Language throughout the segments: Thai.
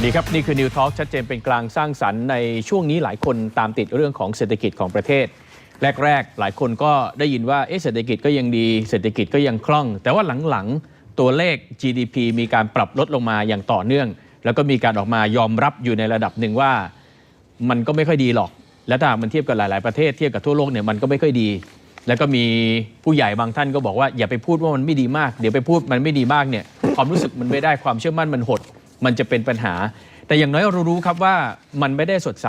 วัสดีครับ นี่คือ New Talk ชัดเจนเป็นกลางสร้างสรรค์ในช่วงนี้หลายคนตามติดเรื่องของเศรษฐกิจของประเทศ แรก ๆ หลายคนก็ได้ยินว่าเอ๊ะเศรษฐกิจก็ยังดี เศรษฐกิจก็ยังคล่อง แต่ว่าหลังๆ ตัวเลข GDP มีการปรับลดลงมาอย่างต่อเนื่อง แล้วก็มีการออกมายอมรับอยู่ในระดับหนึ่งว่า มันก็ไม่ค่อยดีหรอก และถ้าหากมันเทียบกับหลาย ๆประเทศเทียบกับทั่วโลกเนี่ยมันก็ไม่ค่อยดี แล้วก็มีผู้ใหญ่บางท่านก็บอกว่าอย่าไปพูดว่ามันไม่ดีมาก เดี๋ยวไปพูดมันไม่ดีมากเนี่ยความรู้สึกมันไม่ได้ความเชื่อมั่นมันหด มันจะเป็นปัญหา แต่อย่างน้อยเรารู้ครับว่ามันไม่ได้สดใส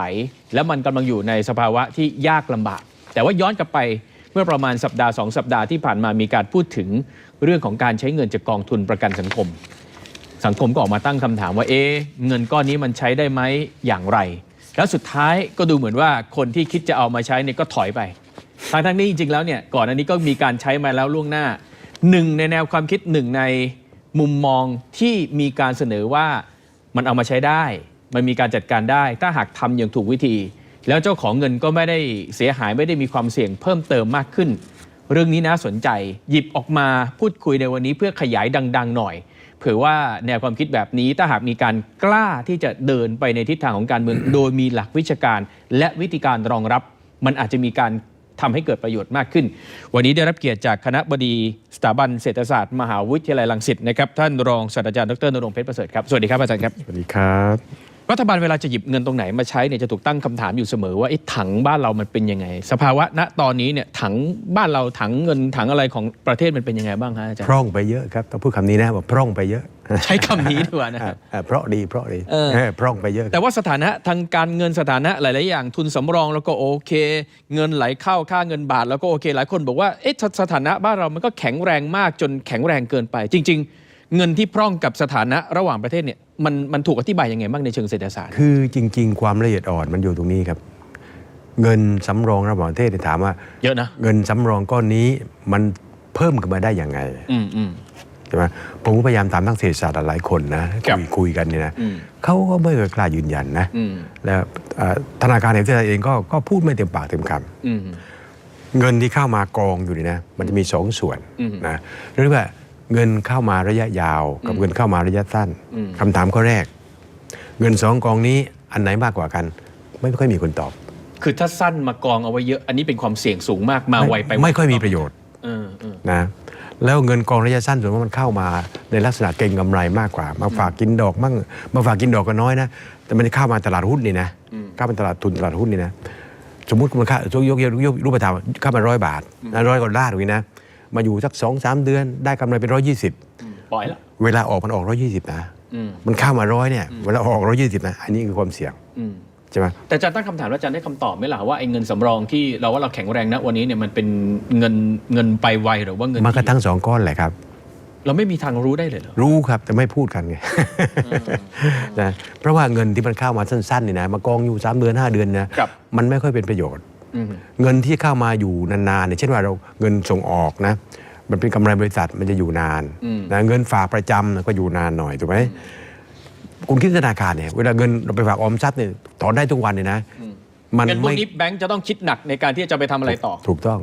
และมันกำลังอยู่ในสภาวะที่ยากลำบาก แต่ว่าย้อนกลับไปเมื่อประมาณสัปดาห์สองสัปดาห์ที่ผ่านมามีการพูดถึงเรื่องของการใช้เงินจากกองทุนประกันสังคม สังคมก็ออกมาตั้งคำถามว่าเอ๊เงินก้อนนี้มันใช้ได้ไหมอย่างไร แล้วสุดท้ายก็ดูเหมือนว่าคนที่คิดจะเอามาใช้เนี่ยก็ถอยไปทางทั้งนี้จริงๆแล้วเนี่ยก่อนอันนี้ก็มีการใช้มาแล้วล่วงหน้าหนึ่งในแนวความคิดหนึ่งใน มุมมองที่มีการเสนอว่ามันเอามาใช้ได้ มันมีการจัดการได้ ถ้าหากทำอย่างถูกวิธี แล้วเจ้าของเงินก็ไม่ได้เสียหายไม่ได้มีความเสี่ยงเพิ่มเติมมากขึ้น เรื่องนี้น่าสนใจหยิบออกมาพูดคุยในวันนี้เพื่อขยายดัง ๆ หน่อยเผื่อว่าแนวความคิดแบบนี้ถ้าหากมีการกล้าที่จะเดินไปในทิศทางของการเมือง โดยมีหลักวิชาการ และวิธีการรองรับ มันอาจจะมีการ ทำให้เกิดประโยชน์มากขึ้น วันนี้ได้รับเกียรติจากคณะบดีสถาบันเศรษฐศาสตร์มหาวิทยาลัยรังสิตนะครับท่านรองศาสตราจารย์ดรนรงค์เพชรประเสริฐครับสวัสดีครับอาจารย์ครับสวัสดีครับรัฐบาลเวลาจะหยิบเงินตรงไหนมาใช้เนี่ยจะถูกตั้งคำถามอยู่เสมอว่าไอ้ถังบ้านเรามันเป็นยังไง สภาวะณตอนนี้เนี่ยถังบ้านเราถังเงินถังอะไรของประเทศมันเป็นยังไงบ้างฮะอาจารย์พร่องไปเยอะครับต้องพูดคำนี้นะว่าพร่องไปเยอะ ใช้คำนี้ดีกว่านะอ่าครับอ่าเพราะดีเพราะดีเออเออพร่องไปเยอะ แต่ว่าสถานะทางการเงินสถานะหลาย ๆ อย่างทุนสำรองแล้วก็โอเค เงินไหลเข้าค่าเงินบาทแล้วก็โอเค หลายคนบอกว่าเอ๊ะสสถานะบ้านเรามันก็แข็งแรงมากจนแข็งแรงเกินไป จริง ๆ เงินที่พร่องกับสถานะระหว่างประเทศเนี่ยมันมันถูกอธิบายยังไงบ้างในเชิงเศรษฐศาสตร์ คือจริง ๆ ความละเอียดอ่อนมันอยู่ตรงนี้ครับเงินสำรองระหว่างประเทศเนี่ยถามว่า เยอะนะเงินสำรองก้อนนี้มันเพิ่มขึ้นมาได้อย่างไงอืมอืม ใช่ไหมผมก็พยายามตามทั้งเศรษฐศาสตร์หลายคนนะครับคุยคุยกันเนี่ยนะอืมเขาก็ไม่เคยกล้ายืนยันนะอืมแล้วเอ่อธนาคารแห่งประเทศไทยเองก็ก็พูดไม่เต็มปากเต็มคำอืมเงินที่เข้ามากองอยู่นี่นะมันจะมีสองส่วนอืมนะเรียกว่าเงินเข้ามาระยะยาว กับอืมเงินเข้ามาระยะสั้นอืมคำถามข้อแรก เงินสองกองนี้อันไหนมากกว่ากัน ไม่ค่อยมีคนตอบ คือถ้าสั้นมากองเอาไว้เยอะ อันนี้เป็นความเสี่ยงสูงมากมาไวไปไม่ค่อยมีประโยชน์เออเออนะ แล้วเงินกองระยะสั้นส่วนมากมันเข้ามาในลักษณะเก็งกำไรมากกว่า มาฝากกินดอกมั่งมาฝากกินดอกก็น้อยนะ แต่มันเข้ามาตลาดหุ้นนี่นะเข้ามาตลาดทุนตลาดหุ้นนี่นะสมมติมันค่ายกยกยกยกรูปธรรมเข้ามาร้อยบาทนะร้อยกว่าล้านตรงนี้นะมาอยู่สักสองสามเดือนได้กำไรเป็นร้อยยี่สิบปล่อยละเวลาออกมันออกร้อยี่สิบนะอืมมันเข้ามาร้อยเนี่ยเวลาออกร้อยี่สิบนะอันนี้คือความเสี่ยงอืม ใช่ไหมแต่อาจารย์ตั้งคำถามแล้วอาจารย์ได้คำตอบไหมล่ะว่าไอ้เงินสำรองที่เราว่าเราแข็งแรงนะวันนี้เนี่ยมันเป็นเงินเงินไปไวหรือว่าเงินมันก็ที่ทั้งสองก้อนแหละครับ เราไม่มีทางรู้ได้เลยเหรอรู้ครับแต่ไม่พูดกันไงนะเพราะว่าเงินที่มันเข้ามาสั้นๆนี่นะมากองอยู่สามเดือนห้าเดือนนะครับมันไม่ค่อยเป็นประโยชน์อืมเงินที่เข้ามาอยู่นานๆเนี่ยเช่นว่าเราเงินส่งออกนะ มันเป็นกำไรบริษัทมันจะอยู่นานอืมนะเงินฝากประจำก็อยู่นานหน่อยถูกไหม คุณคิดธนาคารเนี่ยเวลาเงินเราไปฝากออมทรัพย์เนี่ยถอนได้ทุกวันเนี่ยนะ มันเงินพวกไม่นี้แบงก์จะต้องคิดหนักในการที่จะไปทำอะไรต่อถูกต้อง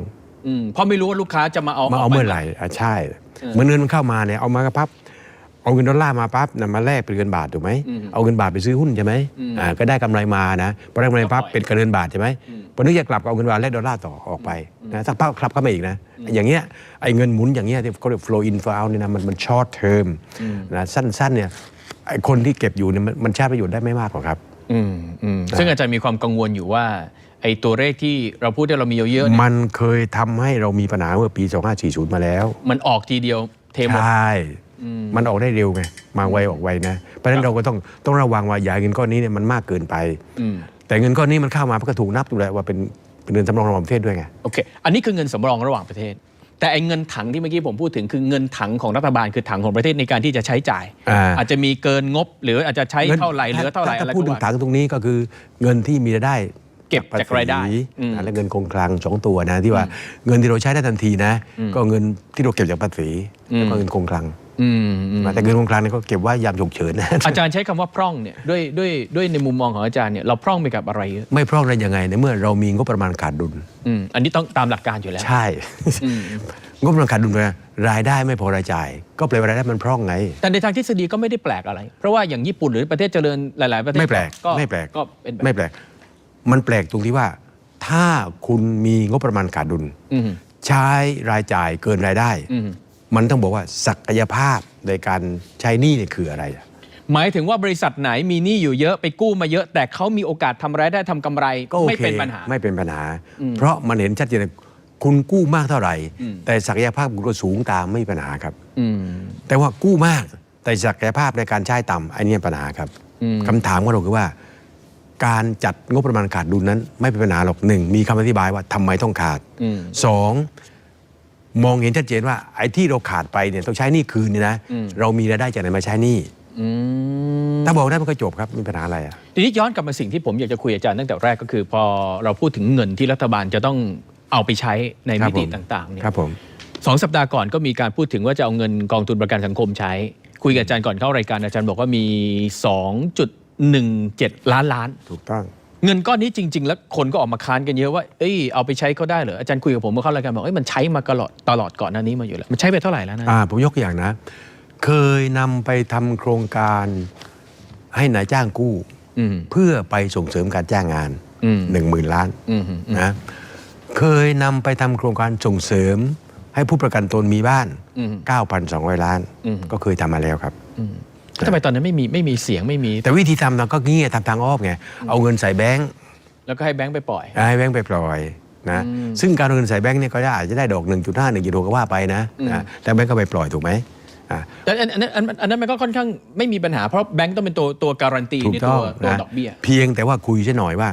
อืมเพราะไม่รู้ว่าลูกค้าจะมาเอามาเอากปเมื่อไหร่อะใช่เออเหมือนเงินมันเข้ามาเนี่ยเอามากระพับเอาเงินดอลลาร์มาปั๊บนะมาแลกเป็นเงินบาทถูกไหมอืมเอาเงินบาทไปซื้อหุ้นใช่ไหมอืมอ่าก็ได้กำไรมานะพอได้กำไรปั๊บก็ปล่อยเป็นเงินบาทใช่ไหมอืมพอนึกจะกลับก็เอาเงินบาทแลกดอลลาร์ต่อออกไปนะสักพักกลับเข้ามาอีกนะอย่างเงี้ยไอ้เงินหมุนอย่างเงี้ยที่เขาเรียก flow in flow out เนี่ยนะมันมัน short term นะสั้นๆเนี่ย ไอ้คนที่เก็บอยู่เนี่ยมันมันใช้ประโยชน์ได้ไม่มากหรอกครับ อืมอืมซึ่งอาจารย์มีความกังวลอยู่ว่า ไอ้ตัวเลขที่เราพูดที่เรามีเยอะๆเนี่ยมันเคยทำให้เรามีปัญหาเมื่อปี 2540 มาแล้ว มันออกทีเดียวเทหมด ใช่ มันออกได้เร็วไง มาไวออกไวนะ เพราะฉะนั้นเราก็ต้องต้องระวังว่าอย่าให้เงินก้อนนี้เนี่ยมันมากเกินไป อืม แต่เงินก้อนนี้มันเข้ามามันก็ถูกนับอยู่แล้วว่าเป็นเป็นเงินสำรองระหว่างประเทศด้วยไง โอเค อันนี้คือเงินสำรองระหว่างประเทศ แต่ไอ้เงินถังที่เมื่อกี้ผมพูดถึงคือเงินถังของรัฐบาลคือถังของประเทศในการที่จะใช้จ่ายอ่าอาจจะมีเกินงบ หรืออาจจะใช้เท่าไหร่เหลือเท่าไหร่ถ้อะไรพูดก็ถึงว่าถังตรงนี้ก็คือเงินที่มีรายได้เก็บจากรายได้ภษีอืมนะและเงินคงคลังสองตัวนะที่ว่าเงินที่เราใช้ได้ทันทีนะ ก็เงินที่เราเก็บจากภาษีแล้วก็เงินคงคลัง อืมอืมแต่เงินคงคลังเนี่ยก็เก็บไว้ยามฉุกเฉินนะอาจารย์ใช้คำว่าพร่องเนี่ยด้วยด้วยด้วยในมุมมองของอาจารย์เนี่ยเราพร่องไปกับอะไรเยอะไม่พร่องได้ยังไงในเมื่อเรามีงบประมาณขาดดุล อืมอันนี้ต้องตามหลักการอยู่แล้ว ใช่ อืม งบประมาณขาดดุลไปรายได้ไม่พอรายจ่าย ก็แปลว่ารายได้มันพร่องไง แต่ในทางทฤษฎีก็ไม่ได้แปลกอะไร เพราะว่าอย่างญี่ปุ่นหรือประเทศเจริญหลาย ๆ ประเทศไม่แปลกก็ไม่แปลกก็เป็นแบบไม่แปลก มันแปลกตรงที่ว่า ถ้าคุณมีงบประมาณขาดดุล อืมใช้รายจ่ายเกินรายได้ อืม มันต้องบอกว่าศักยภาพในการใช้หนี้เนี่ยคืออะไรอะหมายถึงว่าบริษัทไหนมีหนี้อยู่เยอะไปกู้มาเยอะ แต่เขามีโอกาสทำรายได้ทำกำไรก็โอเคไม่เป็นปัญหา ไม่เป็นปัญหาเพราะมันเห็นชัดเจนเลยคุณกู้มากเท่าไหร่ อืม แต่ศักยภาพคุณก็สูงตามไม่มีปัญหาครับ อืม แต่ว่ากู้มากแต่ศักยภาพในการใช้ต่ำอันนี้ปัญหาครับอืม คำถามของเราคือว่า การจัดงบประมาณขาดดุลนั้น ไม่เป็นปัญหาหรอกหนึ่งมีคำอธิบายว่าทำไมต้องขาดอืม สอง มองเห็นชัดเจนว่าไอ้ที่เราขาดไปเนี่ยต้องใช้หนี้คืนเนี่ยนะอืมเรามีรายได้จากไหนมาใช้หนี้อืมถ้าบอกได้มันก็จบครับไมมีปัญหาอะไรอะทีนี้ย้อนกลับมาสิ่งที่ผมอยากจะคุยอาจารย์ตั้งแต่แรกก็คือ พอเราพูดถึงเงินที่รัฐบาลจะต้องเอาไปใช้ในครัมิบติผมต่างๆเนี่ยครับผมสองสัปดาห์ก่อนก็มีการพูดถึงว่าจะเอาเงินกองทุนประกันสังคมใช้ คุยกับอาจารย์ก่อนเข้ารายการอาจารย์บอกว่ามี 2.17 ล้านล้าน ถูกต้อง เงินก้อนนี้จริง ๆ แล้วคนก็ออกมาค้านกันเยอะว่า เอ้ยเอาไปใช้ก็ได้เหรออาจารย์คุยกับผมเมื่อเข้ารายการบอกเอ้ยมันใช้มาตลอดตลอดก่อนหน้านี้มาอยู่แล้วมันใช้ไปเท่าไหร่แล้วนะอ่าผมยกตัวอย่างนะ เคยนำไปทำโครงการให้นายจ้างกู้ อืม เพื่อไปส่งเสริมการจ้างงานอืม หนึ่งหมื่นล้านอืมอืมนะเคยนำไปทำโครงการส่งเสริม ให้ผู้ประกันตนมีบ้าน อืม9,200 ล้าน อืม ก็เคยทำมาแล้วครับ อืมแล้ว ทำไมตอนนั้นไม่มีไม่มีเสียงไม่มี แต่วิธีทำเราก็เงี้ยทำทางอ้อมไงเอาเงินใส่แบงค์แล้วก็ให้แบงค์ไปปล่อย ให้แบงค์ไปปล่อยนะอืมซึ่งการเอาเงินใส่แบงค์เนี่ยก็อาจจะได้ดอก 1.5 1.6ก็ว่าไปนะอืมนะแต่แบงค์ก็ไปปล่อยถูกไหมอะแต่อันอันนั้นอันอันนั้นมันก็ค่อนข้างไม่มีปัญหาเพราะแบงค์ต้องเป็นตัวตัวการันตีถูกในต้ตัองวตัวนะดอกเบี้ยเพียงแต่ว่าคุยใช่หน่อยว่า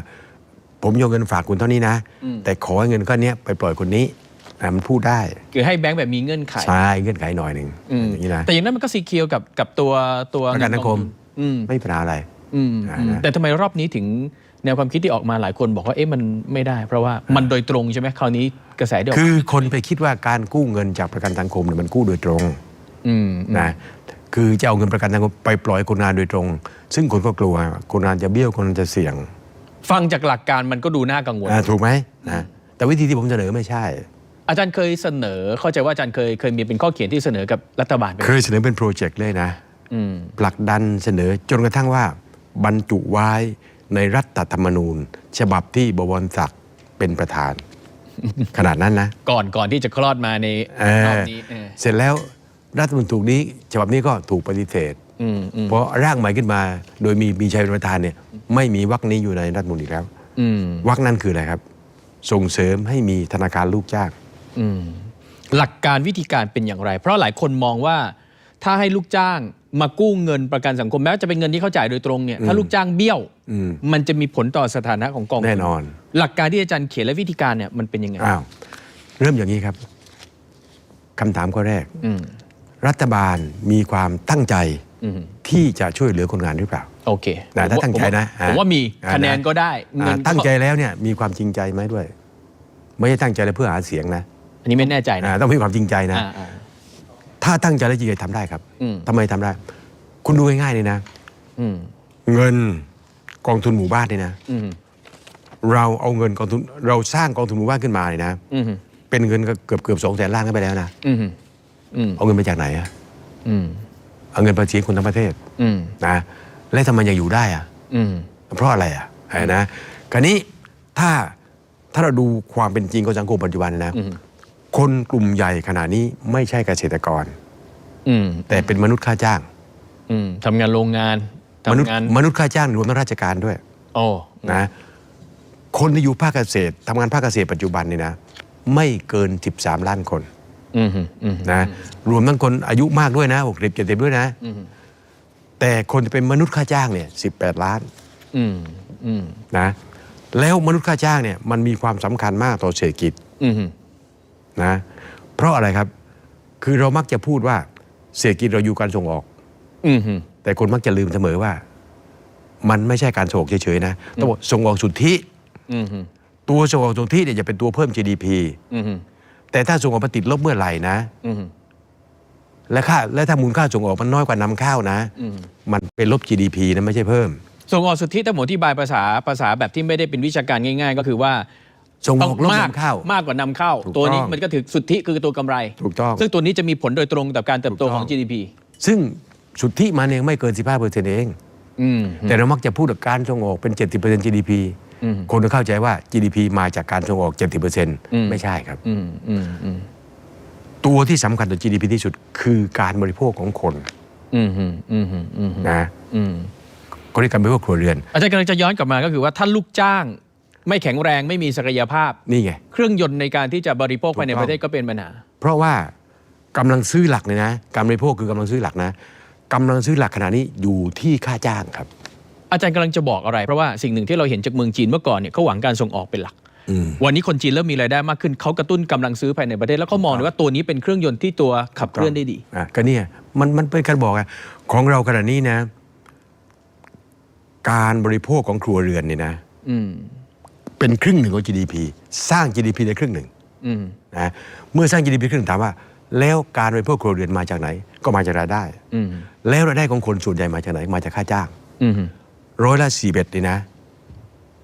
ผมโยนเงินฝากคุณเท่านี้นะอืมแต่ขอให้เงินก้อนเนี้ยไปปล่อยคนนี้ นะมันพูดได้คือให้แบงค์แบบมีเงื่อนไขใช่เงื่อนไขหน่อยหนึ่งอืมอย่างนี้นะแต่อย่างนั้นมันก็ซีเคียวกับกับตัวตัวประกันสังคมอืมไม่มีปัญหาอะไรอืมอ่าอืมนะแต่ทำไมรอบนี้ถึงแนวความคิดที่ออกมาหลายคนบอกว่าเอ๊ะมันไม่ได้ เพราะว่ามันโดยตรงใช่ไหมคราวนี้กระแสเดียวคือคนไปคิดว่าการกู้เงินจากประกันสังคมเนี่ยมันกู้โดยตรงอืมนะคือจะเอาเงินประกันสังคมไปปล่อยคนงานโดยตรง ซึ่งคนก็กลัวคนงานจะเบี้ยวคนงานจะเสี่ยง ฟังจากหลักการมันก็ดูน่ากังวลอ่าถูกไหมนะแต่วิธีที่ผมเสนอไม่ใช่ อาจารย์เคยเสนอเข้าใจว่าอาจารย์เคยเคยมีเป็นข้อเขียนที่เสนอกับรัฐบาลไปเคยเสนอเป็นโปรเจกต์เลยนะอืมผลักดันเสนอจนกระทั่งว่า บรรจุไว้ในรัฐธรรมนูญ ฉบับที่บวรศักดิ์เป็นประธาน ขนาดนั้นนะก่อนก่อนที่จะคลอดมาในเอรออบนี้เออเสร็จแล้วรัฐธรรมนูญถูกนี้ ฉบับนี้ก็ถูกปฏิเสธ อืมอืมเพราะร่างใหม่ขึ้นมา โดยมีมีชัยเป็นประธานเนี่ยไม่มีวรรคนี้อยู่ในรัฐธรรมนูญอีกแล้ว อืมวรรคนั้นคืออะไรครับ ส่งเสริมให้มีธนาคารลูกจ้างอืม หลักการวิธีการเป็นอย่างไร เพราะหลายคนมองว่าถ้าให้ลูกจ้างมากู้เงินประกันสังคมแม้ว่าจะเป็นเงินที่เขาจ่ายโดยตรงเนี่ยถ้าลูกจ้างเบี้ยวอืมมันจะมีผลต่อสถานะของกองทุแน่นอน หลักการที่อาจารย์เขียนและวิธีการเนี่ยมันเป็นยังไงอ้าวเริ่มอย่างนี้ครับคำถามข้อแรกอืมรัฐบาลมีความตั้งใจอืมที่จะช่วยเหลือคนงานหรือเปล่า โอเคนะถ้าตั้งใจนะผมว่าผมว่ามีอ่าคะแนนนะก็ได้เงิอ่านตั้งใจแล้วเนี่ยมีความจริงใจไหมด้วย ไม่ใช่ตั้งใจแล้วเพื่อหาเสียงนะ อันนี้ไม่แน่ใจนะ อ่าต้องมีความจริงใจนะอ่าอ่าถ้าตั้งใจแล้วจริงใจทำได้ครับอืม ทำไมทำได้ คุณดูง่ายๆเลยนะ อืมเงินกองทุนหมู่บ้านนี่นะ อืมเราเอาเงินกองทุนเราสร้างกองทุนหมู่บ้านขึ้นมาเนี่ยนะ อืมเป็นเงินก็เกือบเกือบสองแสนล้านกันไปแล้วนะ อืมอืมเอาเงินมาจากไหนอะอืมเอาเงินภาษีคนทั้งประเทศอืมนะ และทำไมยังอยู่ได้อะ อืม เพราะอะไรอะไอ้นะคราวนี้ถ้าถ้าเราดูความเป็นจริงของสังคมปัจจุบันนะอืม คนกลุ่มใหญ่ขนาดนี้ไม่ใช่เกษตรกร อืมแต่เป็นมนุษย์ค่าจ้าง อืมทำงานโรงงานมนุษย์ทำงานมนุษย์ค่าจ้างรวมทั้งราชการด้วยโอ้นะคนที่อยู่ภาคเกษตรทำงานภาคเกษตรปัจจุบันนี่นะไม่เกิน 13 ล้านคนอืมอืมนะรวมทั้งคนอายุมากด้วยนะ60 70ด้วยนะ อืมแต่คนที่เป็นมนุษย์ค่าจ้างเนี่ย18 ล้าน อืมอืมนะแล้วมนุษย์ค่าจ้างเนี่ยมันมีความสำคัญมากต่อเศรษฐกิจ อืม นะเพราะอะไรครับ คือเรามักจะพูดว่าเศรษฐกิจเราอยู่การส่งออก อืมแต่คนมักจะลืมเสมอว่า มันไม่ใช่การส่งออกเฉยๆนะต้องบอกส่งออกสุทธิ อืมตัวส่งออกสุทธิเนี่ยจะเป็นตัวเพิ่ม GDP อืมแต่ถ้าส่งออกมาติดลบเมื่อไหร่นะ อืมและค่าและถ้ามูลค่าส่งออกมันน้อยกว่านำเข้านะอืมมันเป็นลบ GDP นะไม่ใช่เพิ่ม ส่งออกสุทธิแต่ผมอธิบายภาษาภาษาแบบที่ไม่ได้เป็นวิชาการง่าย ๆ ก็คือว่า ส่งอต้องอกลดมากนำเข้ามากกว่านำเข้า ถูกตัวนี้ต้องมันก็ถือสุทธิคือตัวกำไร ถูกต้อง ซึ่งตัวนี้จะมีผลโดยตรงต่อการเติบโตถูกต้ขององ GDP ซึ่งสุทธิมันเองไม่เกิน 15เปอร์เซ็นต์เอง อืม แต่เรามักจะพูดกับการส่งออกเป็น 70% GDP อืม คนก็เข้าใจว่า GDP มาจากการส่งออก 70%มไม่ใช่ครับ อืมอืมอืมตัวที่สำคัญต่อ GDP ที่สุดคือการบริโภคของคนอืมอืมอืมอืมอืมนะอืมก็เรียกการบริโภคครัวเรือน อาจารย์กำลังจะย้อนกลับมาก็คือว่าถ้าลูกจ้าง ไม่แข็งแรงไม่มีศักยภาพ นี่ไง เครื่องยนต์ในการที่จะบริโภคภายในถูกต้องประเทศก็เป็นปัญหา เพราะว่ากำลังซื้อหลักเลยนะการบริโภคคือกำลังซื้อหลักนะกำลังซื้อหลักขณะนี้อยู่ที่ค่าจ้างครับ อาจารย์กำลังจะบอกอะไร เพราะว่าสิ่งหนึ่งที่เราเห็นจากเมืองจีนเมื่อก่อนเนี่ยเขาหวังการส่งออกเป็นหลักอืมวันนี้คนจีนเริ่มมีรายได้มากขึ้นเขากระตุ้นกำลังซื้อภายในประเทศแล้วเขามองเลยว่าตัวนี้เป็นเครื่องยนต์ที่ตัวขับเคลื่อนได้ดีอะก็เนี่ยมันมันเป็นการบอกอะของเราขณะนี้นะ การบริโภคของครัวเรือนเนี่ยนะอืม เป็นครึ่งหนึ่งของ GDP สร้าง GDP ได้ครึ่งหนึ่งอืมนะเมื่อสร้าง GDP ครึ่งหนึ่งถามว่า แล้วการบริโภคครัวเรือนมาจากไหน ก็มาจากรายได้อืมแล้วรายได้ของคนส่วนใหญ่มาจากไหน มาจากค่าจ้างอืมร้อยละสี่เบ็ดนี่นะ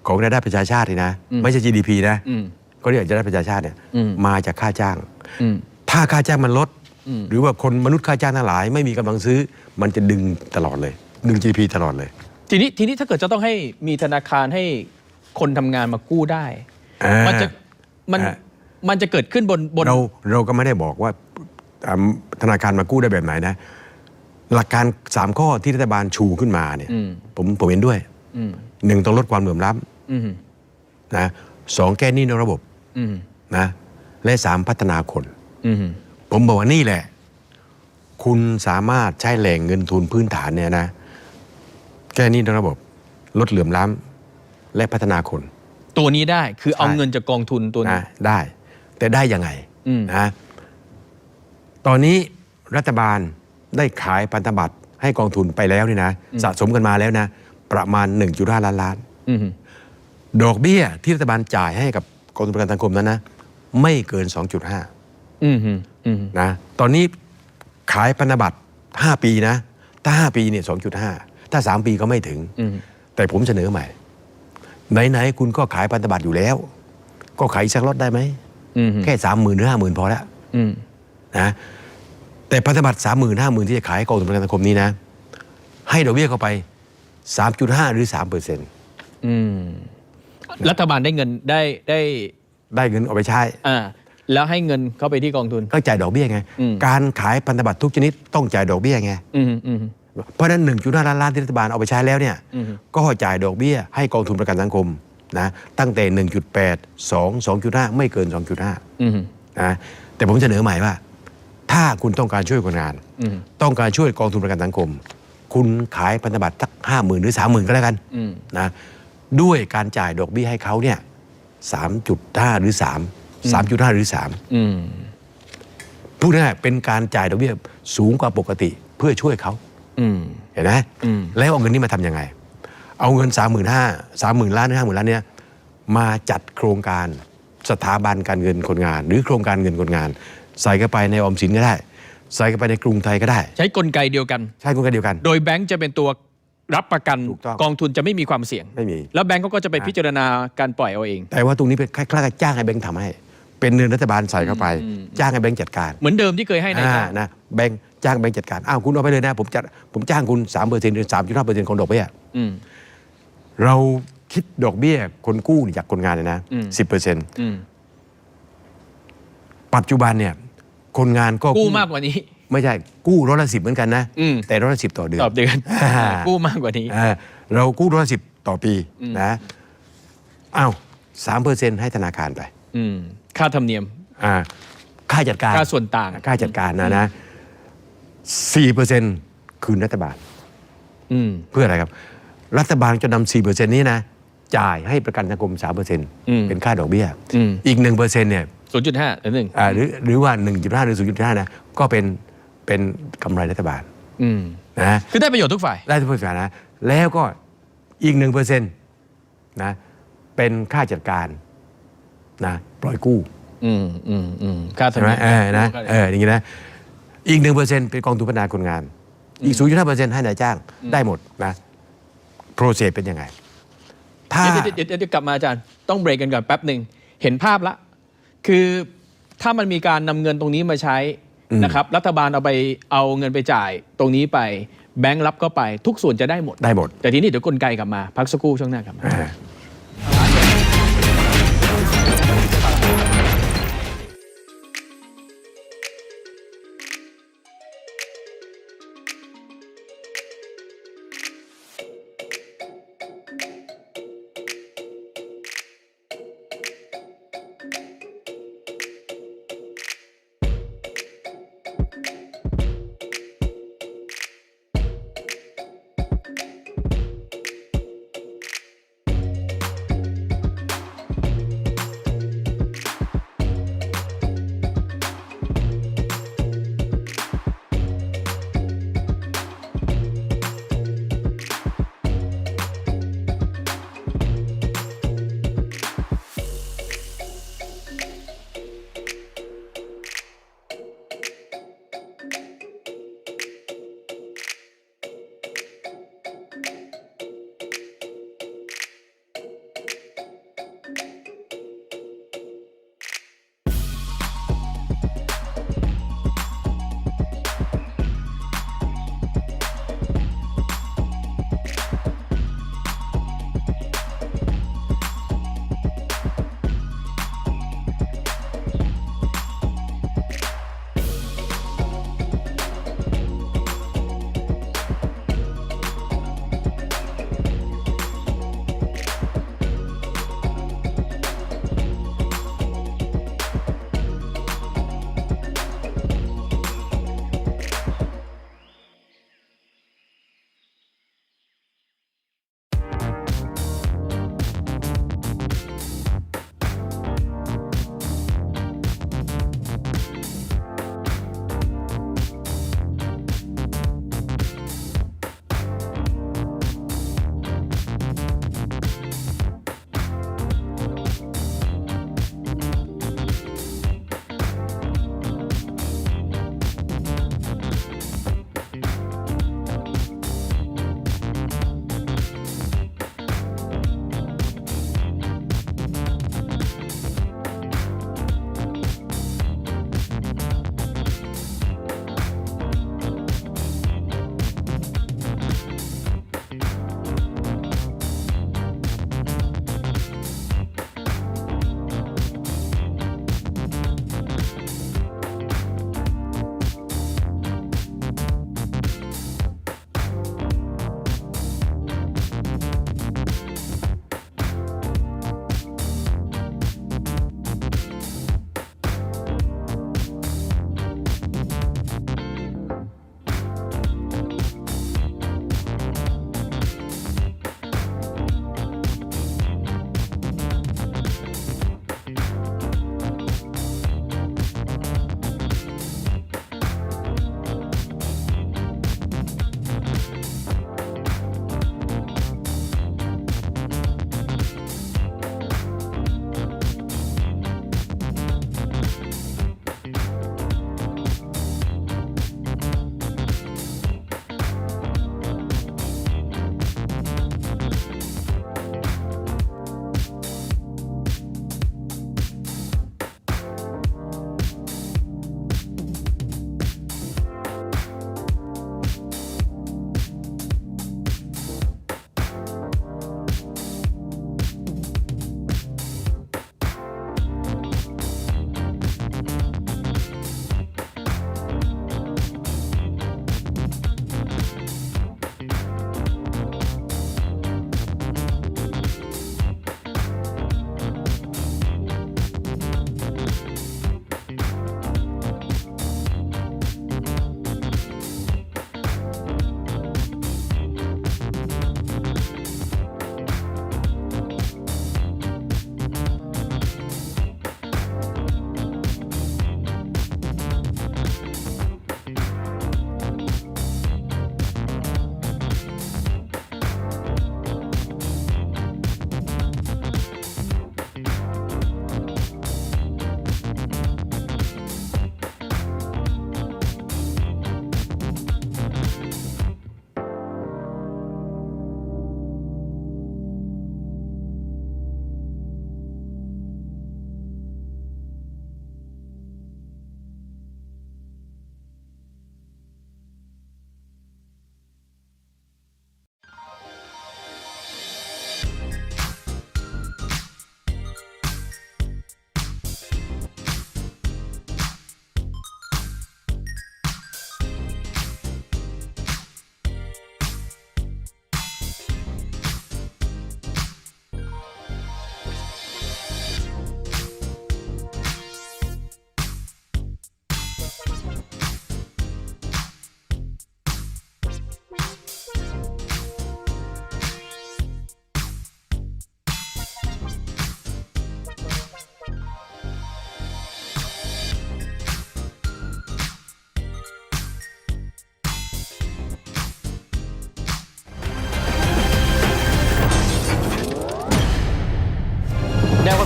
ของรายได้ประชาชาตินี่นะอืมไม่ใช่ GDP นะอืมก็เรียกรายได้ประชาชาติเนี่ยอืมมาจากค่าจ้างอืมถ้าค่าจ้างมันลดอืมหรือว่าคนมนุษย์ค่าจ้างทั้งหลาย ไม่มีกำลังซื้อมันจะดึงตลอดเลย ดึง GDP ตลอดเลย ทีนี้ทีนี้ถ้าเกิดจะต้องให้มีธนาคารให้ คนทำงานมากู้ได้ อ่ามันจะมันอ่า มันจะเกิดขึ้นบนบน เราเราก็ไม่ได้บอกว่าอ่าธนาคารมากู้ได้แบบไหนนะ หลักการ 3 ข้อที่รัฐบาลชูขึ้นมาเนี่ยอืม ผมผมเห็นด้วยอืมหนึ่งต้องลดความเหลื่อมล้อืมำนะสองแก้หนี้นอกระบบอืมนะและสามพัฒนาคน อืมผมบอกว่านี่แหละ คุณสามารถใช้แหล่งเงินทุนพื้นฐานเนี่ยนะ แก้หนี้นอกระบบ ลดเหลื่อมล้ำ และพัฒนาคน ตัวนี้ได้คือเอาใช่เงินจากกองทุนตัวนี้นะได้ แต่ได้ยังไงอืมนะตอนนี้รัฐบาลได้ขายพันธบัตรให้กองทุนไปแล้วนี่นะสะสมกันมาแล้วนะ ประมาณ 1.5 ล้านล้านอืมดอกเบี้ยที่รัฐบาลจ่ายให้กับกองทุนประกันสังคมนั้นนะไม่เกิน 2.5อืมอืมนะตอนนี้ขายพันธบัตร 5 ปีนะ ถ้า 5 ปีเนี่ย2.5 ถ้า 3 ปีก็ไม่ถึงอืมแต่ผมเสนอใหม่ ไหนๆคุณก็ขายพันธบัตรอยู่แล้ว ก็ขายอีกสักล็อตได้ไหมอืมแค่สามหมื่นหรือห้าหมื่นพอแล้วอืมนะแต่พันธบัตรสามหมื่นห้าหมื่นที่จะขายให้กองทุนประกันสังคมนี้นะ ให้ดอกเบี้ยเข้าไป3.5หรือ3เปอร์เซ็นต์อืมรัฐบาลได้เงินได้ได้ได้เงินเอาไปใช้อ่าแล้วให้เงินเข้าไปที่กองทุนก็จ่ายดอกเบี้ยไงอืมการขายพันธบัตรทุกชนิดต้องจ่ายดอกเบี้ยไงอืมอืม เพราะฉะนั้น1.5ล้านล้านที่รัฐบาลเอาไปใช้แล้วเนี่ยอืมก็จ่ายดอกเบี้ยให้กองทุนประกันสังคมนะตั้งแต่ 1.8 2 2.5 ไม่เกิน 2.5อืมนะแต่ผมเสนอใหม่ว่า ถ้าคุณต้องการช่วยคนงานอืมต้องการช่วยกองทุนประกันสังคม คุณขายพันธบัตรสักห้าหมื่นหรือสามหมื่นก็แล้วกันอืมนะด้วยการจ่ายดอกเบี้ยให้เขาเนี่ยสามจุดห้าหรือสามสามจุดห้าหรือสามอืมพูดง่ายๆเป็นการจ่ายดอกเบี้ยสูงกว่าปกติเพื่อช่วยเขาอืม เห็นไหมอืมแล้วเอาเงินนี้มาทำยังไง เอาเงินสามหมื่นห้าสามหมื่นล้านหรือห้าหมื่นล้านเนี่ยมาจัดโครงการสถาบันการเงินคนงาน หรือโครงการเงินคนงาน ใส่เข้าไปในออมสินก็ได้ ใส่เข้าไปในกรุงไทยก็ได้ ใช้กลไกเดียวกัน ใช่โครงการเดียวกัน โดยแบงก์จะเป็นตัวรับประกันถูกต้องกองทุนจะไม่มีความเสี่ยงไม่มีแล้วแบงก์เขาก็จะไปพิจารณาการปล่อยเอาเอง แต่ว่าตรงนี้เป็นคล้ายๆกับจ้างให้แบงค์ทำให้ เป็นเงินรัฐบาลใส่เข้าไปอืมจ้างให้แบงค์จัดการ เหมือนเดิมที่เคยให้นายอ่าจ้างนะแบงค์ จ้างแบงค์จัดการอ้าวคุณเอาไปเลยนะ ผมจัดผมจ้างคุณ3เปอร์เซ็นต์หรือสามจุดห้าเปอร์เซ็นต์ของดอกเบี้ยอืมเราคิดดอกเบี้ยคนกู้นี่จากคนงานเลยนะอืมสิบเปอร์เซ็นต์อืมปัจจุบันเนี่ย คนงานก็กู้มากกว่านี้ ไม่ใช่กู้ร้อยละสิบเหมือนกันนะอืมแต่ร้อยละสิบต่อเดือนตอบเดือนอ่ากู้มากกว่านี้อ่าเรากู้ร้อยละสิบต่อปีอืมนะอ้าวสามเปอร์เซ็นต์ให้ธนาคารไปอืมค่าธรรมเนียมอ่าค่าจัดการค่าส่วนต่างค่าจัดการนะนะ สี่เปอร์เซ็นต์คืนรัฐบาลอืมเพื่ออะไรครับ รัฐบาลจะนำสี่เปอร์เซ็นต์นี้นะ จ่ายให้ประกันสังคมสามเปอร์เซ็นต์อืมเป็นค่าดอกเบี้ยอืมอีกหนึ่งเปอร์เซ็นต์เนี่ยศูนย์จุดห้าหนึ่งอ่าหรือหรือว่าหนึ่งจุดห้าหรือศูนย์จุดห้านะ ก็เป็นเป็นกำไรรัฐบาลอืมนะคือได้ประโยชน์ทุกฝ่าย ได้ทุกฝ่ายนะ แล้วก็อีกหนึ่งเปอร์เซ็นต์นะเป็นค่าจัดการนะปล่อยกู้ อืมอืมอืมค่าธรรใช่มไหมเนียมเออนะเอออย่างนี้นะ อีกหนึ่งเปอร์เซ็นต์เป็นกองทุนพัฒนาคนงาน อีกศูนย์จุดห้าเปอร์เซ็นต์ให้นายจ้างได้หมดนะโปรเซสเป็นยังไงถ้าเดี๋ยวเดี๋ยวเดี๋ยวเดี๋ยวกลับมาอาจารย์ต้องเบรกกันก่อนแป๊บหนึ่งเห็นภาพละ คือถ้ามันมีการนำเงินตรงนี้มาใช้อืมนะครับรัฐบาลเอาไปเอาเงินไปจ่ายตรงนี้ไป แบงก์รับก็ไปทุกส่วนจะได้หมดได้หมด แต่ทีนี้เดี๋ยวกลไกกลับมา พักสักครู่ช่วงหน้ากลับมา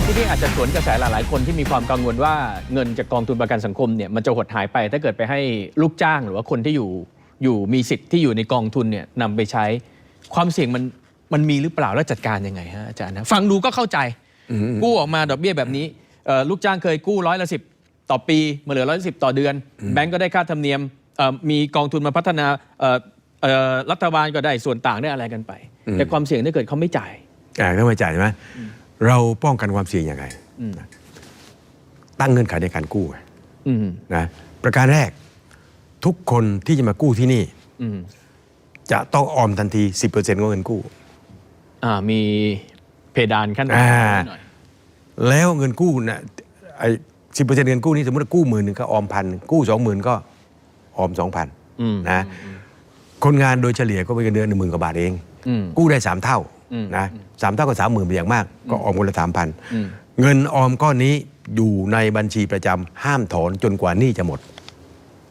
อ่าที่อาจจะสวนกระแสหลายๆ คนที่มีความกังวลว่าเงินจากกองทุนประกันสังคมเนี่ยมันจะหดหายไปถ้าเกิดไปให้ลูกจ้างหรือว่าคนที่อยู่อยู่มีสิทธิ์ที่อยู่ในกองทุนเนี่ยนำไปใช้ความเสี่ยงมันมันมีหรือเปล่าแล้วจัดการยังไงฮะอาจารย์นะฟังดูก็เข้าใจกู้ออกมาดอกเบี้ยแบบนี้เอ่อลูกจ้างเคยกู้ร้อยละสิต่อปีมาเหลือร้อยละสิต่อเดือน แบงก์ก็ได้ค่าธรรมเนียมเอ่อมีกองทุนมาพัฒนาเอ่อเอ่อรัฐบาลก็ได้ส่วนต่างได้อะไรกันไป แต่ความเสี่ยงถ้าเกิดเขาไม่จ่ายอ่าต้องมาจ่ายใช่ไหม เราป้องกันความเสี่ยงยังไงอืมตั้งเงื่อนไขในการกู้ไงอืมนะประการแรกทุกคนที่จะมากู้ที่นี่อืมจะต้องออมทันที 10%ของเงินกู้อ่ามีเพดานขั้นต่ำอ่าหน่อยแล้วเงินกู้นะไอ้สิเเงินกู้นี้สมมติว่ากู้หมื่นหนึ่งก็ออมพันกู้สองหมื่นก็ออมสองพันอืมนะคนงานโดยเฉลี่ยก็เป็นเงินเดือนหนึ่งหมื่นกว่าบาทเองอืมกู้ได้สามเท่าอืม นะสามเท่ากับสามหมื่นเป็นอย่างมาก ก็ออมคนละสามพันอืมเงินออมก้อนนี้อยู่ในบัญชีประจำห้ามถอนจนกว่าหนี้จะหมด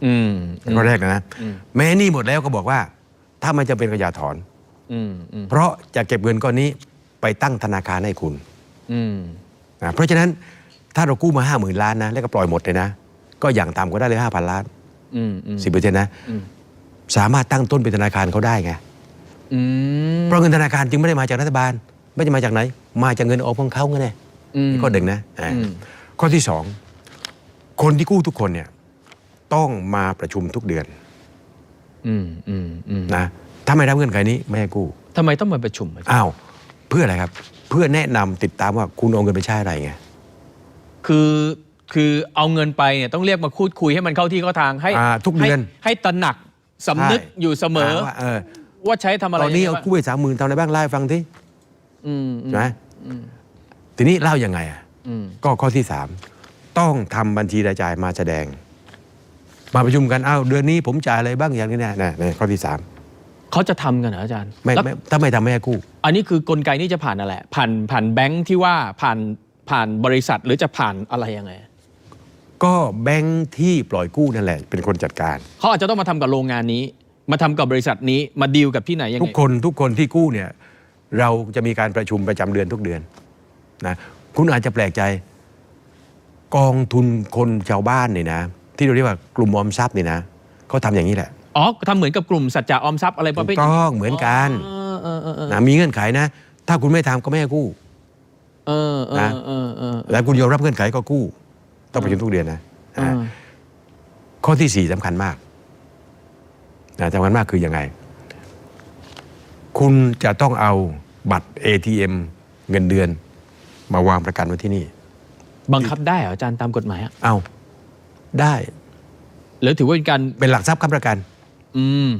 อืมข้อแรกนะนะอืมแม้หนี้หมดแล้วก็บอกว่า ถ้ามันจะเป็นก็อย่าถอนอืมอืมเพราะจะเก็บเงินก้อนนี้ไปตั้งธนาคารให้คุณอืมนะเพราะฉะนั้นถ้าเรากู้มาห้าหมื่นล้านนะแล้วก็ปล่อยหมดเลยนะก็อย่างต่ำก็ได้เลยห้าพันล้านอืมอืมสิบเปอร์เซ็นต์นะอืมสามารถตั้งต้นเป็นธนาคารเขาได้ไง อืมเพราะเงินธนาคารจึงไม่ได้มาจากรัฐบาล ไม่ได้มาจากไหน มาจากเงินออมของเขาไงเนี่ยอืมนี่ข้อหนึ่งนะอ่าอืม ข้อที่สองคนที่กู้ทุกคนเนี่ยต้องมาประชุมทุกเดือนอืมอืมอืมนะถ้าไม่รับเงื่อนไขนี้ไม่ให้กู้ ทำไมต้องมาประชุมอาจารย์อ้าวเพื่ออะไรครับ เพื่อแนะนำติดตามว่าคุณเอาเงินไปใช้อะไรไง คือคือเอาเงินไปเนี่ยต้องเรียกมาพูดคุยให้มันเข้าที่เข้าทางให้อ่าทุกเดือน ให้ให้ตระหนักสำนึกใช่อยู่เสมอ ว่าเออ ว่าใช้ทำอะไรตอนนี้ยังเอาไงบ้างกู้ไปสามหมื่นทำอะไรบ้างไล่าให้ฟังที่อืมอืมใช่ไหมทีนี้เล่ายังไงอะอืมก็ข้อที่สามต้องทำบัญชีรายจ่ายมาแสดง มาประชุมกันอ้าวเดือนนี้ผมจ่ายอะไรบ้างอย่างนี้นะนะนะข้อที่สามเขาจะทำกันเหรออาจารย์ไม่แล้วไม่ถ้าไม่ทำไม่ให้กู้ อันนี้คือกลไกนี่จะผ่านอะไรผ่านผ่านแบงค์ที่ว่าผ่านผ่านบริษัทหรือจะผ่านอะไรยังไง ก็แบงค์ที่ปล่อยกู้นั่นแหละ เป็นคนจัดการ เขาอาจจะต้องมาทำกับโรงงานนี้ มาทำกับบริษัทนี้มาดีลกับที่ไหนยังทุไง กคนทุกคนที่กู้เนี่ยเราจะมีการประชุมประจำเดือนทุกเดือนนะคุณอาจจะแปลกใจ กองทุนคนชาวบ้านเนี่ยนะ ที่เราเรียกว่ากลุ่มออมทรัพย์เนี่ยนะเขาทำอย่างนี้แหละอ๋อทำเหมือนกับกลุ่มสัจจะออมทรัพย์อะไรปถูระกเภทต้องเหมือนกันเออเออเออเออนะมีเงื่อนไขนะ ถ้าคุณไม่ทำก็ไม่ให้กู้ เออเออนะเออเออแล้วคุณยอมรับเงื่อนไขก็กู้ ต้องประชุมทุกเดือนนะเออ่าอข้อที่สี่สำคัญมาก นะสำคัญมากคือยังไง คุณจะต้องเอาบัตร ATM เงินเดือน มาวางประกันไว้ที่นี่ บังคับได้เหรออาจารย์ตามกฎหมายอะเอาได้หรือถือว่าเป็นการเป็นหลักทรัพย์ค้ำประกัน อืม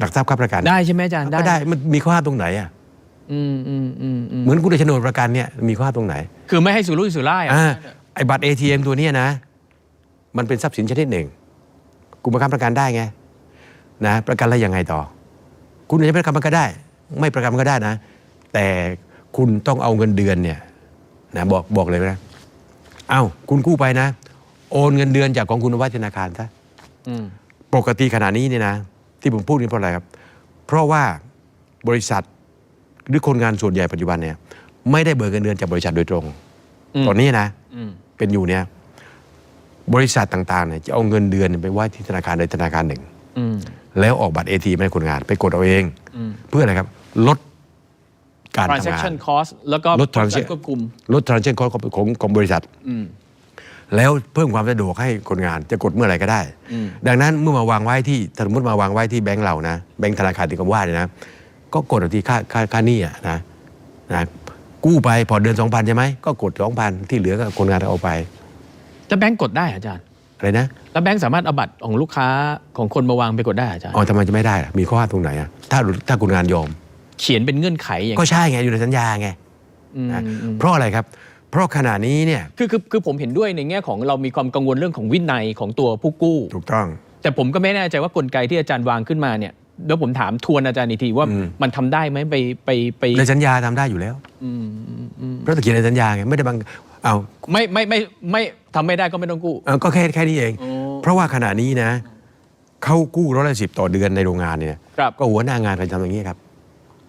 หลักทรัพย์ค้ำประกันได้ใช่ไหมอาจารย์ก็ได้มันมีข้อห้ามตรงไหนอะอืมอืมอืมอืมเหมือนคุณได้โฉนดประกันเนี่ยมีข้อห้ามตรงไหนคือไม่ให้สุรุ่ยสุร่ายอะอ่าไอ้บัตร ATM ตัวเนี้ยนะ มันเป็นทรัพย์สินชนิดหนึ่งคุณมาค้ำประกันได้ไง นะประกันแล้วยังไงต่อ คุณอาจจะไม่ประกันมันก็ได้ ไม่ประกันมันก็ได้นะ แต่คุณต้องเอาเงินเดือนเนี่ยนะบอกบอกเลยนะเอ้าคุณกู้ไปนะ โอนเงินเดือนจากกองคุณไว้ธนาคารซะอืมปกติขณะนี้เนี่ยนะ ที่ผมพูดนี่เพราะอะไรครับ เพราะว่าบริษัทหรือคนงานส่วนใหญ่ปัจจุบันเนี่ย ไม่ได้เบิกเงินเดือนจากบริษัทโดยตรงตอนนี้นะอืมเป็นอยู่เนี่ย บริษัทต่างๆเนี่ยจะเอาเงินเดือนไปไว้ที่ธนาคารใดธนาคารหนึ่งอืม แล้วออกบัตรเอทีให้คนงาน ไปกดเอาเองอืมเพื่ออะไรครับ ลดการทำงาน transaction cost แล้วก็ลด transaction ควบคุม ลด transaction cost ของของของบริษัท อืม แล้วเพิ่มความสะดวกให้คนงานจะกดเมื่อไหร่ก็ได้ อืม ดังนั้นเมื่อมาวางไว้ที่สมมติมาวางไว้ที่แบงก์เรานะแบงก์ธนาคารที่ผมว่าเนี่ยนะ ก็กดเอาที่ค่าค่าค่าหนี้อะนะนะกู้ไปพอเดือนสองพันใช่ไหมก็กดสองพันที่เหลือก็คนงานเอาไป จะแบงก์กดได้เหรออาจารย์ อะไรนะแล้วแบงก์สามารถเอาบัตรของลูกค้าของคนมาวางไปกดได้เหรออาจารย์อ๋อทำไมจะไม่ได้ล่ะมีข้อห้ามตรงไหนอะถ้าถ้าคนงานยอม เขียนเป็นเงื่อนไขอย่างก็ใช่ไงอยู่ในสัญญาไงอืมนะอืมเพราะอะไรครับ เพราะขณะนี้เนี่ยคือคือคือผมเห็นด้วยในแง่ของเรามีความกังวลเรื่องของวินัยของตัวผู้กู้ ถูกต้อง แต่ผมก็ไม่แน่ใจว่ากลไกที่อาจารย์วางขึ้นมาเนี่ย เดี๋ยวผมถามทวนอาจารย์อีกทีว่าอืมมันทำได้ไหมไปไปไปในสัญญาทำได้อยู่แล้วอืมอืมอืมเพราะตะเขียนในสัญญาไงไม่ได้บังเอาไม่ไม่ไม่ไม่ทำไม่ได้ก็ไม่ต้องกู้เอาก็แค่แค่นี้เองโอ้เพราะว่าขณะนี้นะเขากู้ร้อยละสิบต่อเดือนในโรงงานเนี่ยครับก็หัวหน้างานกันทำอย่างนี้ครับ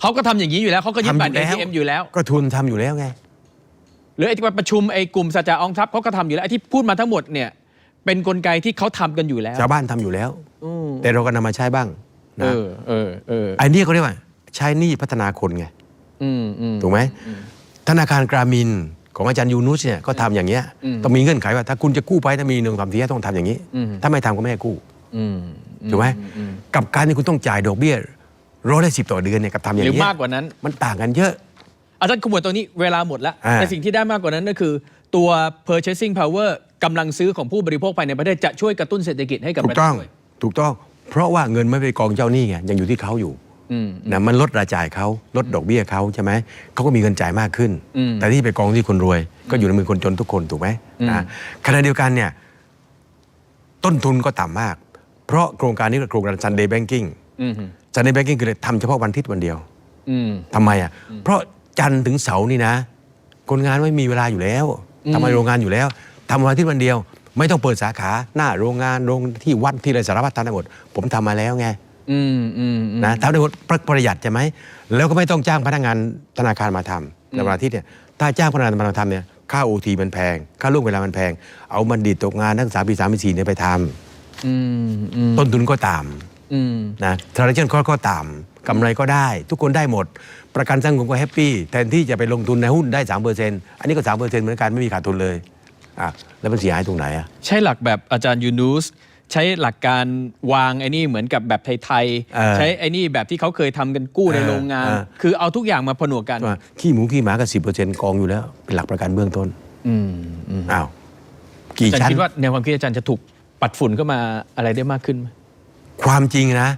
เขาก็ทำอย่างนี้อยู่แล้วเขาก็ยึดบัตรทำอยู่แล้ว ATM อยู่แล้ว ก็ทุนทำอยู่แล้วไงรือไอ้ที่ประชุมไอ้กลุ่มสัจจะอองทัพเขาก็ทำอยู่แล้วไอ้ที่พูดมาทั้งหมดเนี่ยเป็นกลไกที่เขาทำกันอยู่แล้วชาวบ้านทำอยู่แล้วแต่เราก็นำมาใช้บ้าง เอนะอเออเออไอ้นี่เขาเรียกว่า ใช้หนี้พัฒนาคนไง อืมอืม ถูกไหมธนาคารกรามินของอาจารย์ยูนุสเนี่ยก็ทำอย่างเงี้ยอืมต้องมีเงื่อนไขว่าถ้าคุณจะกู้ไปถ้ามีหนึ่งสามสี่ต้องทำอย่างนี้ อืม ถ้าไม่ทำก็ไม่ให้กู้ อืมถูกไหมกับการที่คุณต้องจ่ายดอกเบี้ยร้อยละสิบต่อเดือนเนี่ยกับทำอย่าหรืงอเงี้ยมากกว่านั้น มันต่างกันเยอะ อาจารย์ขมวดตรงนี้เวลาหมดแล้ว อ่า แต่สิ่งที่ได้มากกว่านั้นก็คือ ตัว purchasing power กำลังซื้อของผู้บริโภคภายในประเทศจะช่วยกระตุ้นเศรษฐกิจให้กับถูประกเทศต้องด้วย ถูกต้อง เพราะว่าเงินไม่ไปกองเจ้าหนี้ไงยังอยู่ที่เขาอยู่อืมนะมันลดรายจ่ายเขาลดดอกเบี้ยเขาใช่ไหมเขาก็มีเงินจ่ายมากขึ้นอืมแต่ที่ไปกองที่คนรวย ก็อยู่ในมือคนจนทุกคนถูกไหมอืมนะขณะเดียวกันเนี่ยต้นทุนก็ต่ำมาก เพราะโครงการนี้เป็นโครงการ Sunday Banking อืม Sunday Banking คือทำเฉพาะวันอาทิตย์วันเดียวอืมทำไมอะเพราะจันทร์ถึงเสาร์นี่นะ คนงานไม่มีเวลาอยู่แล้วทำงานโรงงานอยู่แล้วทำวันอาทิตย์วันเดียว ไม่ต้องเปิดสาขา หน้าโรงงานโรงที่วัดที่อะไรสารพัดทำได้หมด ผมทำมาแล้วไงอืมอืมอืมนะทำได้หมดประประหยัดใช่ไหมแล้วก็ไม่ต้องจ้างพนักงานธนาคารมาทำในวันอาทิตย์เนี่ยถ้าจ้างพนักงานมาทำเนี่ยค่าโอทีมันแพง ค่าล่วงเวลามันแพง เอามันดีดตกงานนักศึกษาปีสามปีสี่เนี่ยไปทอืมอืมำต้นทุนก็ต่อืมำนะทรานเชั่นคอก็ต่ำกำไรก็ได้ ทุกคนได้หมด ประกันสังคมก็แฮปปี้แทนที่จะไปลงทุนในหุ้นได้สามเปอร์เซ็นต์อันนี้ก็สามเปอร์เซ็นต์เหมือนกันไม่มีขาดทุนเลย อะแล้วมันเสียหายตรงไหนอะ ใช้หลักแบบอาจารย์ยูนูสใช้หลักการวางไอ้นี่เหมือนกับแบบไทยเออๆ ใช้ไอ้นี่แบบที่เขาเคยทำกันกู้ในเออโรงงาน เออ คือเอาทุกอย่างมาผนวกกัน ว่าขี้หมูขี้หมาก็สิบเปอร์เซ็นต์กองอยู่แล้ว เป็นหลักประกันเบื้องต้นอืมอืมอ้าวกี่อาจารชั้ย์น คิดว่าแนวความคิดอาจารย์จะถูกปัดฝุ่นเข้ามาอะไรได้มากขึ้นไหมความจริงนะ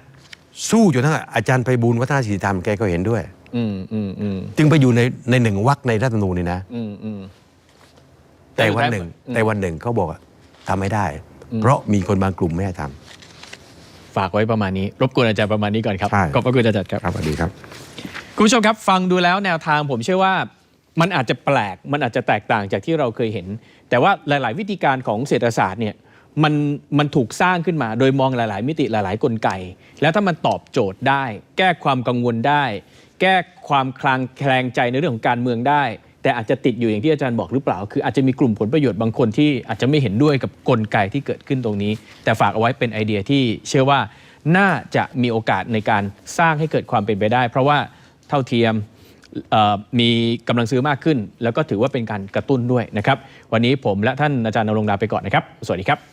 สู้จนทั้งอาจารย์ไพบูลย์วัฒนศิริธรรมแกก็เห็นด้วย อืมอืมอืมจึงไปอยู่ในในหนึ่งวรรคในรัฐธรรมนูญนี่นะ อืมอืม แต่วันหนึ่งอืมแต่วันหนึ่งเขาบอกว่าทำไม่ได้ เพราะมีคนบางกลุ่มไม่ให้ทฝากไว้ประมาณนี้ รบกวนอาจารย์ประมาณนี้ก่อนครับใช่ขอบพระคุณอาจารย์ครับำครับสวัสดีครับคุณผู้ชมครับฟังดูแล้วแนวทางผมเชื่อว่ามันอาจจะแปลก มันอาจจะแตกต่างจากที่เราเคยเห็น แต่ว่าหลาย ๆ วิธีการของเศรษฐศาสตร์เนี่ยมันมันถูกสร้างขึ้นมา โดยมองหลาย ๆ มิติหลาย ๆ กลไก แล้วถ้ามันตอบโจทย์ได้ แก้ความกังวลได้ แก้ความคลางแคลงใจในเรื่องของการเมืองได้ แต่อาจจะติดอยู่อย่างที่อาจารย์บอกหรือเปล่า คืออาจจะมีกลุ่มผลประโยชน์บางคนที่อาจจะไม่เห็นด้วยกับกลไกที่เกิดขึ้นตรงนี้ แต่ฝากเอาไว้เป็นไอเดียที่เชื่อว่าน่าจะมีโอกาสในการสร้างให้เกิดความเป็นไปได้ เพราะว่าเท่าเทียมมีกำลังซื้อมากขึ้น แล้วก็ถือว่าเป็นการกระตุ้นด้วยนะครับ วันนี้ผมและท่านอาจารย์นรงดาไปก่อนนะครับ สวัสดีครับ